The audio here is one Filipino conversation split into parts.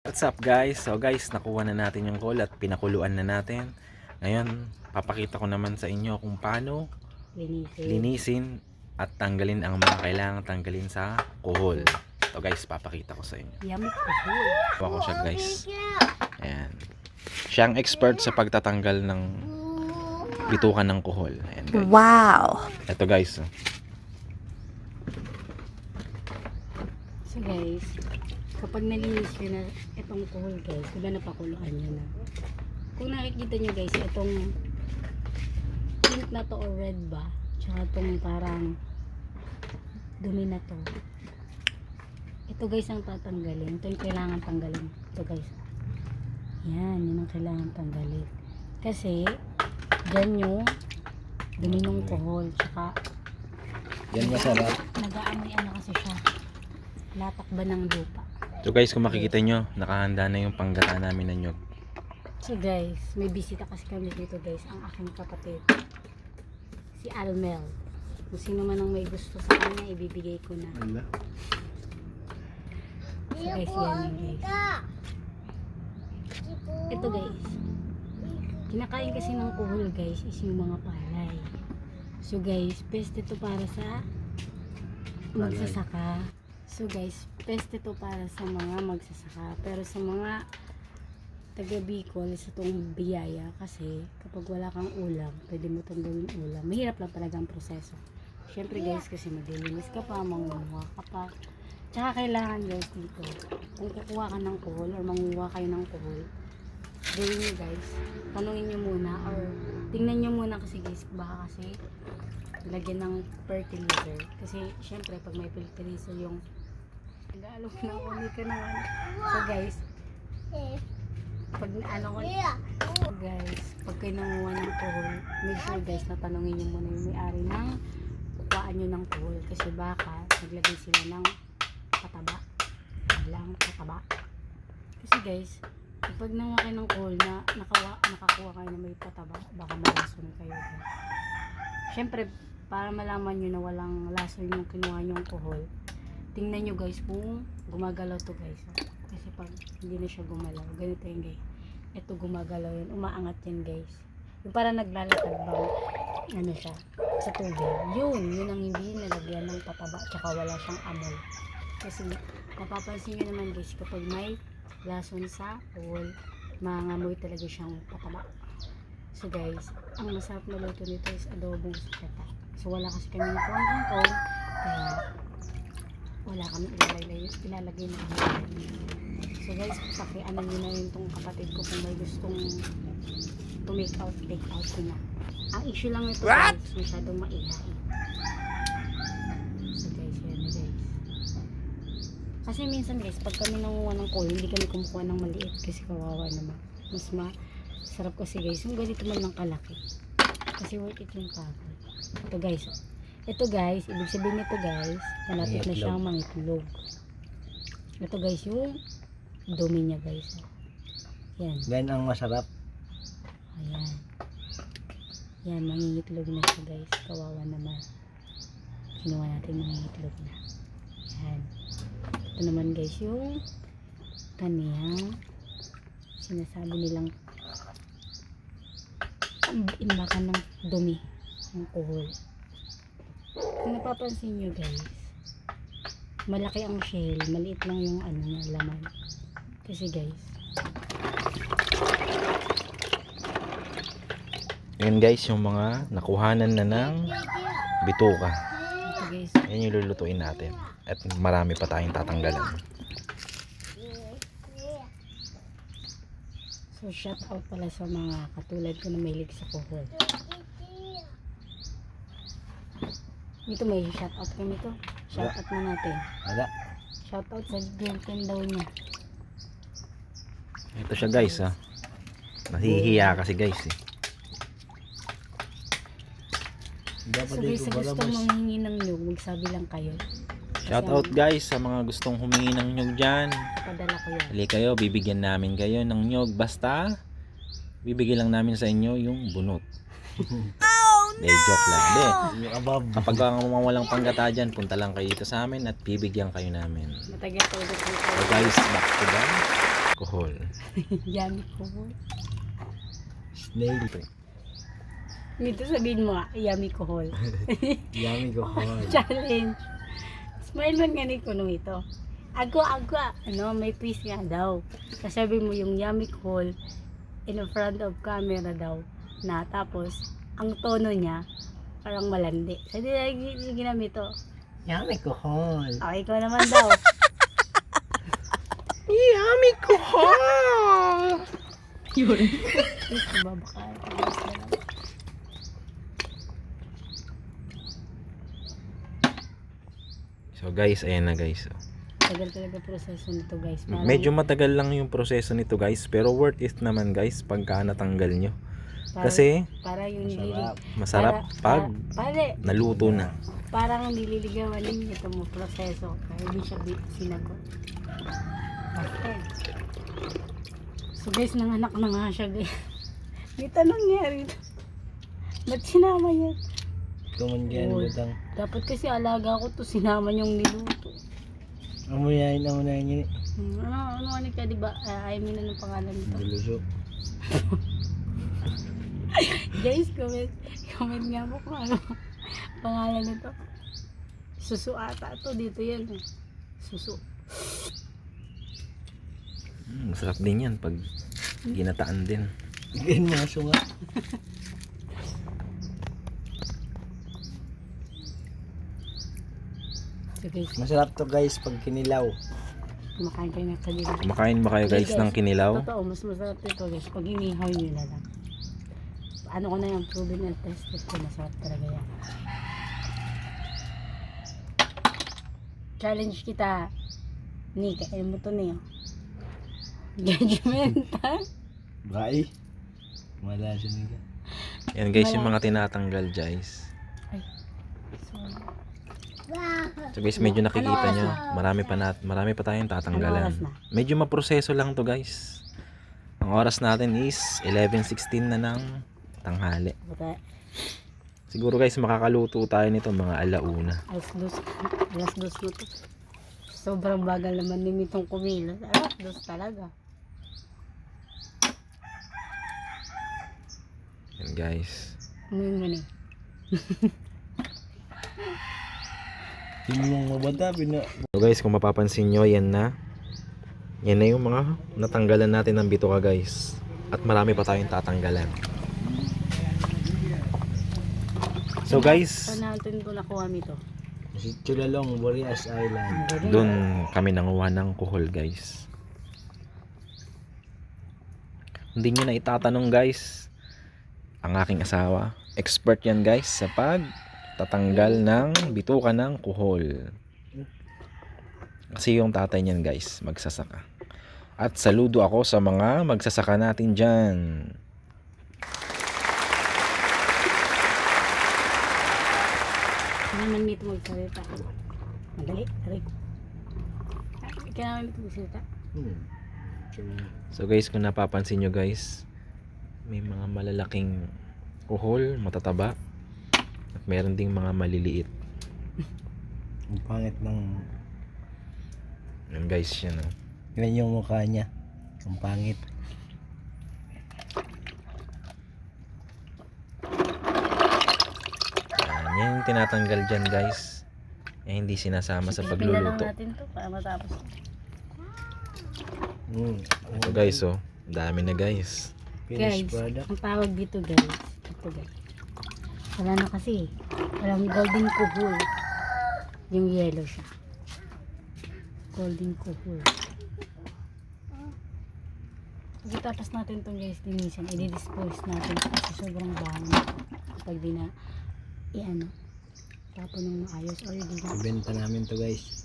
What's up guys? So guys, nakuha na natin yung call at pinakuluan na natin. Ngayon, papakita ko naman sa inyo kung paano Linisin. linisin at tanggalin ang mga kailangang tanggalin sa kuhol. So guys, papakita ko sa inyo. Ko po. Kuha ko siya guys. Ayan. Siya ang expert sa pagtatanggal ng bitukan ng kuhol. Ayan guys. Wow. Ito guys. So guys, kapag nalinis nyo na itong kuhol guys, diba napakuluan nyo na. Kung nakikita nyo guys, itong pink na to or red ba? Tsaka itong parang dumi na to. Ito guys ang tatanggalin. Ito yung kailangan tanggalin. Ito guys. Yan, yun ang kailangan tanggalin. Kasi, dyan yung dumi ng kuhol. Tsaka, Yan masarap. nag-aamoy ano kasi siya. Latak ba ng lupa? So guys, kung makikita nyo, nakahanda na yung panggata namin ng nyog. So guys, may bisita kasi kami dito guys, ang aking kapatid. Si Almel. Kung sino man ang may gusto sa kanya, ibibigay ko na. So guys, yan yun guys. Ito guys. Kinakain kasi ng kuhol guys is yung mga palay. So guys, best ito para sa magsasaka. So guys, best ito para sa mga magsasaka. Pero sa mga taga Bicol sa itong biyaya kasi kapag wala kang ulam, pwede mo itong gawin ulam. Mahirap lang talaga ang proseso. Siyempre guys, kasi maglilinis ka pa, mangunguha ka pa. Tsaka kailangan guys dito, kung kukuha ka ng kuhol or manguha kayo ng kuhol, gawin nyo guys, tanungin nyo muna or tingnan nyo muna kasi guys, baka kasi lagyan ng fertilizer. Kasi syempre pag may fertilizer yung nag-aalok ng uli ka naman. So guys, pag ano ko guys, pag nanguha ng kuhol, make sure guys na tanongin nyo muna yung may-ari ng kuhaan nyo ng kuhol. Kasi baka naglagay sila ng pataba. Lang pataba. Kasi guys, kapag nanguha kayo ng kuhol na nakawa, nakakuha kayo na may pataba, baka malason kayo. Siyempre, para malaman nyo na walang lason yung kinuha nyong kuhol, tingnan nyo guys kung gumagalaw to guys. Kasi pag hindi na siya gumalaw, ganito yun guys. Ito gumagalaw yun, umaangat yan guys. Yung para naglalakad bang, ano siya, sa tubig. Yun, yun ang hindi nalagyan ng pataba, tsaka wala siyang amoy. Kasi mapapansin nyo naman guys, kapag may lason sa wall, mangamoy talaga siyang pataba. So guys, ang masarap na luto nito is adobong sukata. So wala kasi kami ng kami ilalagay na So guys, pakianan nyo na yun tong kapatid ko kung may gustong to make out, take out na. Ang issue lang nito guys, masyadong maihain. So guys, yan na guys. Kasi minsan guys, pag kami nanguha ng coil, hindi kami kumukuha ng maliit kasi kawawa naman. Mas masarap kasi guys, yung ganito man lang kalaki. Kasi worth it yung pagod. Ito guys, oh. ito guys, ibig sabihin nito guys, malapit na siyang mangitlog. Ito guys, yung dumi niya guys. Yan. Yan ang masarap. Ayan. Yan, mangingitlog na siya guys. Kawawa naman. Kinuha natin mangingitlog na. Yan. Ito naman guys yung kaniyang sinasabi nilang imbakan ng dumi ng kuhol. Kung napapansin nyo guys, malaki ang shell, maliit lang yung ano niya, laman. Kasi guys, Yan guys, yung mga nakuhanan na ng bituka. ito guys, Yan yung lulutuin natin. At marami pa tayong tatanggalan. So, shout out pala sa mga katulad ko na mahilig sa kuhol. Dito may shout out kami to. Shout out na natin. Wala. Shout out sa girlfriend daw niya. Ito siya guys ha. Nahihiya kasi guys eh. Dapat So guys, sa gustong palabas. manghingi ng nyug, magsabi lang kayo. Shout out guys sa mga gustong humingi ng nyog dyan. Padala ko yan. Hali kayo, bibigyan namin kayo ng nyog. Basta, bibigyan lang namin sa inyo yung bunot. De, joke lang. De, kapag mga walang panggata dyan, punta lang kayo dito sa amin at bibigyan kayo namin. Matagal ko ulit So guys, back to the kuhol. Yummy kohol. Snail. Dito sabihin mo yummy kohol. Yummy ko. Challenge. Smile man nga ni Kunong ito. Agwa, agwa. Ano, may please nga daw. Kasabi mo yung yummy call in front of camera daw. Na tapos, ang tono niya, parang malandi. Sa di lagi ginamit to. Yummy ko. hon. Okay ko naman daw. Yummy kuhol! Yun. Please, babaka. Please na lang. So guys, ayan na guys. oh. Tagal talaga proseso nito guys. Parang- Medyo matagal lang yung proseso nito guys, pero worth it naman guys pagka natanggal nyo. Parang- Kasi para yung. Masarap. masarap para, pag para, pare, naluto na. parang nililigawan din ito mo proseso kaya hindi siya sinagot okay so guys nanganak na nga siya guys dito nangyari ba't sinama niya Tumanggihan Uy. butang. dapat kasi alaga ko to sinama niyong niluto Amuyain, amuyain yun. Hmm, ano ano ano ka diba uh, I mean anong pangalan nito Biluso. guys comment comment nga po kung ano pangalan nito susu ata to dito yan eh. susu Mm, masarap din yan pag ginataan din. Ganyan mga sunga. Masarap to guys pag kinilaw. kumakain kayo ng kanila Kumakain ba kayo guys ng kinilaw? Totoo, mas masarap ito guys. Pag inihaw nyo na lang. Ano ko na yung proven and tested ko, masarap talaga yan. Challenge kita. Ni, kain mo to niyo. Judgment, ha? Bye. Wala siya nila. Yan guys yung mga tinatanggal guys. Ay, sorry. So guys, medyo nakikita nyo, marami pa nat marami pa tayong tatanggalan. na? Medyo maproseso lang to guys. Ang oras natin is 11.16 na ng tanghali. Buta, Siguro guys, makakaluto tayo nito mga alauna. alas dos. Alas dos mo to. Sobrang bagal naman ni Mitong kumilos. Alas dos talaga. Yan guys. Umuwi mo ni. Hindi mong mabata, pina... So guys, kung mapapansin nyo, yan na. Yan na yung mga natanggalan natin ng bituka guys. At marami pa tayong tatanggalan. So guys, Saan natin ito nakuha nito? Si Chulalong, Boreas Island. doon kami nanguha ng kuhol guys. Hindi nyo na itatanong guys. Ang aking asawa. Expert yan guys sa pag tatanggal ng bituka ng kuhol. Kasi yung tatay niyan guys, magsasaka. At saludo ako sa mga magsasaka natin dyan. Hindi naman dito magsalita. Madali. Aray. Ay, Kailangan dito magsalita. Hmm. So guys, kung napapansin nyo guys, may mga malalaking kuhol, matataba. At meron ding mga maliliit. Ang pangit ng... Yan guys, yan oh. Yan yung mukha niya. Ang pangit. Yan, yan yung tinatanggal dyan guys. Eh, hindi sinasama sa pagluluto. natin to para matapos. Hmm. So guys, oh, dami na guys. Guys, ang tawag dito guys. Ito guys. Wala na kasi. Walang golden kuhul. Yung yellow siya. Golden kuhul. Pagkatapos natin itong guys linisan, i-dispose natin kasi sobrang dami kapag di na i-ano tapon ng maayos or di na Ibenta namin to guys.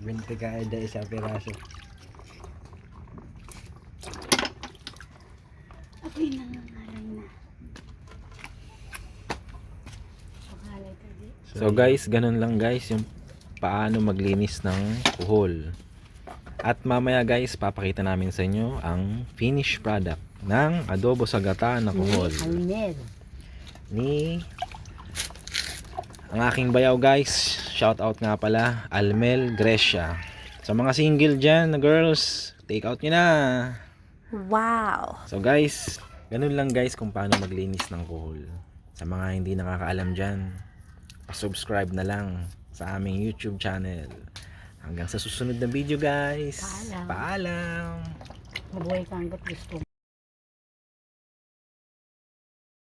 20 kaeda isa piraso. Apoy na nangalay na. Pakalay ka di. So guys, ganun lang guys yung paano maglinis ng kuhol. At mamaya guys, papakita namin sa inyo ang finished product ng adobo sa gata na kuhol. Ni ang aking bayaw guys, shout out nga pala, Almel Grecia. Sa mga single dyan na girls, take out nyo na. Wow. So guys, ganun lang guys kung paano maglinis ng kuhol. Sa mga hindi nakakaalam dyan, subscribe na lang sa aming YouTube channel. Hanggang sa susunod na video guys. Paalam. Paalam. Mabuhay ka hanggat gusto.